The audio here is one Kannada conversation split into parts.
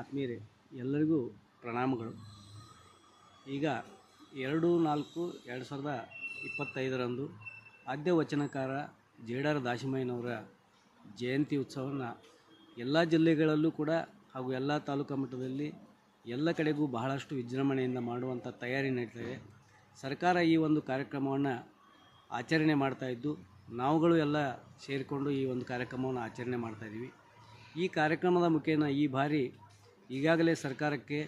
ಆತ್ಮೀಯರೇ, ಎಲ್ಲರಿಗೂ ಪ್ರಣಾಮಗಳು. ಈಗ ಎರಡು ನಾಲ್ಕು ಎರಡು ಸಾವಿರದ ಇಪ್ಪತ್ತೈದರಂದು ಆದ್ಯ ವಚನಕಾರ ಜೇಡಾರ ದಾಶಿಮಯ್ಯನವರ ಜಯಂತಿ ಉತ್ಸವವನ್ನು ಎಲ್ಲ ಜಿಲ್ಲೆಗಳಲ್ಲೂ ಕೂಡ ಹಾಗೂ ಎಲ್ಲ ತಾಲೂಕು ಮಟ್ಟದಲ್ಲಿ ಎಲ್ಲ ಕಡೆಗೂ ಬಹಳಷ್ಟು ವಿಜೃಂಭಣೆಯಿಂದ ಮಾಡುವಂಥ ತಯಾರಿ ನಡೀತಿದೆ. ಸರ್ಕಾರ ಈ ಒಂದು ಕಾರ್ಯಕ್ರಮವನ್ನು ಆಚರಣೆ ಮಾಡ್ತಾಯಿದ್ದು ನಾವುಗಳು ಎಲ್ಲ ಸೇರಿಕೊಂಡು ಈ ಒಂದು ಕಾರ್ಯಕ್ರಮವನ್ನು ಆಚರಣೆ ಮಾಡ್ತಾಯಿದ್ದೀವಿ ಈ ಕಾರ್ಯಕ್ರಮದ ಮುಖೇನ ಈ ಬಾರಿ ಈಗಾಗಲೇ ಸರ್ಕಾರಕ್ಕೆ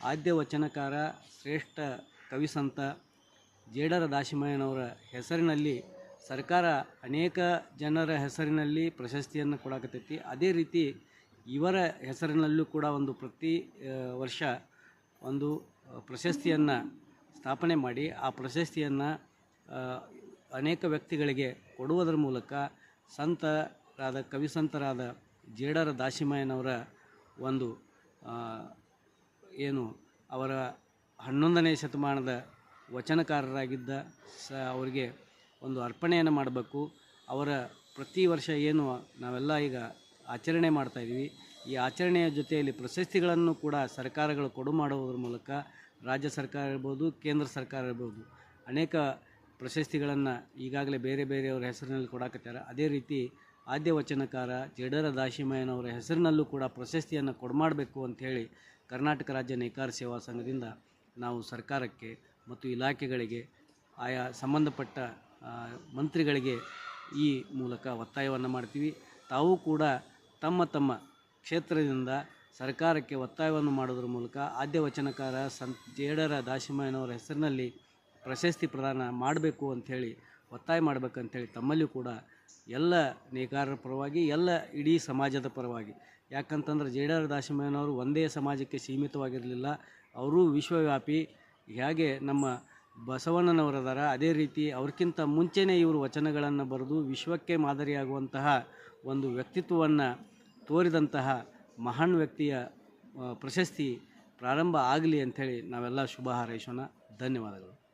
ಆದ್ಯ ವಚನಕಾರ ಶ್ರೇಷ್ಠ ಕವಿಸಂತ ಜೇಡರ ದಾಶಿಮಯ್ಯನವರ ಹೆಸರಿನಲ್ಲಿ ಸರ್ಕಾರ ಅನೇಕ ಜನರ ಹೆಸರಿನಲ್ಲಿ ಪ್ರಶಸ್ತಿಯನ್ನು ಕೊಡಾಕತ್ತೈತಿ. ಅದೇ ರೀತಿ ಇವರ ಹೆಸರಿನಲ್ಲೂ ಕೂಡ ಒಂದು ಪ್ರತಿ ವರ್ಷ ಒಂದು ಪ್ರಶಸ್ತಿಯನ್ನು ಸ್ಥಾಪನೆ ಮಾಡಿ, ಆ ಪ್ರಶಸ್ತಿಯನ್ನು ಅನೇಕ ವ್ಯಕ್ತಿಗಳಿಗೆ ಕೊಡುವುದರ ಮೂಲಕ ಸಂತರಾದ ಕವಿಸಂತರಾದ ಜೇಡರ ದಾಶಿಮಯ್ಯನವರ ಒಂದು ಏನು, ಅವರ ಹನ್ನೊಂದನೇ ಶತಮಾನದ ವಚನಕಾರರಾಗಿದ್ದ ಸ, ಅವರಿಗೆ ಒಂದು ಅರ್ಪಣೆಯನ್ನು ಮಾಡಬೇಕು. ಅವರ ಪ್ರತಿ ವರ್ಷ ಏನು, ನಾವೆಲ್ಲ ಈಗ ಆಚರಣೆ ಮಾಡ್ತಾಯಿದ್ದೀವಿ ಈ ಆಚರಣೆಯ ಜೊತೆಯಲ್ಲಿ ಪ್ರಶಸ್ತಿಗಳನ್ನು ಕೂಡ ಸರ್ಕಾರಗಳು ಕೊಡು ಮಾಡುವುದರ ಮೂಲಕ ರಾಜ್ಯ ಸರ್ಕಾರ ಇರ್ಬೋದು, ಕೇಂದ್ರ ಸರ್ಕಾರ ಇರ್ಬೋದು, ಅನೇಕ ಪ್ರಶಸ್ತಿಗಳನ್ನು ಈಗಾಗಲೇ ಬೇರೆ ಬೇರೆಯವ್ರ ಹೆಸರಿನಲ್ಲಿ ಕೊಡಾಕತ್ತಾರೆ ಅದೇ ರೀತಿ ಆದ್ಯ ವಚನಕಾರ ಜಡರ ದಾಶಿಮಯ್ಯನವರ ಹೆಸರಿನಲ್ಲೂ ಕೂಡ ಪ್ರಶಸ್ತಿಯನ್ನು ಕೊಡಮಾಡಬೇಕು ಅಂಥೇಳಿ ಕರ್ನಾಟಕ ರಾಜ್ಯ ನೇಕಾರ ಸೇವಾ ಸಂಘದಿಂದ ನಾವು ಸರ್ಕಾರಕ್ಕೆ ಮತ್ತು ಇಲಾಖೆಗಳಿಗೆ ಆಯಾ ಸಂಬಂಧಪಟ್ಟ ಮಂತ್ರಿಗಳಿಗೆ ಈ ಮೂಲಕ ಒತ್ತಾಯವನ್ನು ಮಾಡ್ತೀವಿ. ತಾವು ಕೂಡ ತಮ್ಮ ತಮ್ಮ ಕ್ಷೇತ್ರದಿಂದ ಸರ್ಕಾರಕ್ಕೆ ಒತ್ತಾಯವನ್ನು ಮಾಡೋದ್ರ ಮೂಲಕ ಆದ್ಯ ವಚನಕಾರ ಸಂತ ಜೇಡರ ದಾಶಿಮಯ್ಯನವರ ಹೆಸರಿನಲ್ಲಿ ಪ್ರಶಸ್ತಿ ಪ್ರದಾನ ಮಾಡಬೇಕು ಅಂಥೇಳಿ ಒತ್ತಾಯ ಮಾಡಬೇಕಂತೇಳಿ ತಮ್ಮಲ್ಲಿಯೂ ಕೂಡ ಎಲ್ಲ ನೇಕಾರರ ಪರವಾಗಿ, ಎಲ್ಲ ಇಡೀ ಸಮಾಜದ ಪರವಾಗಿ. ಯಾಕಂತಂದ್ರೆ ಜೇಡಾರ್ ದಾಸಿಮಯ್ಯನವರು ಒಂದೇ ಸಮಾಜಕ್ಕೆ ಸೀಮಿತವಾಗಿರಲಿಲ್ಲ. ಅವರೂ ವಿಶ್ವವ್ಯಾಪಿ. ಹೇಗೆ ನಮ್ಮ ಬಸವಣ್ಣನವರದಾರ ಅದೇ ರೀತಿ ಅವ್ರಕ್ಕಿಂತ ಮುಂಚೆನೇ ಇವರು ವಚನಗಳನ್ನು ಬರೆದು ವಿಶ್ವಕ್ಕೆ ಮಾದರಿಯಾಗುವಂತಹ ಒಂದು ವ್ಯಕ್ತಿತ್ವವನ್ನು ತೋರಿದಂತಹ ಮಹಾನ್ ವ್ಯಕ್ತಿಯ ಪ್ರಶಸ್ತಿ ಪ್ರಾರಂಭ ಆಗಲಿ ಅಂಥೇಳಿ ನಾವೆಲ್ಲ ಶುಭ ಹಾರೈಸೋಣ. ಧನ್ಯವಾದಗಳು.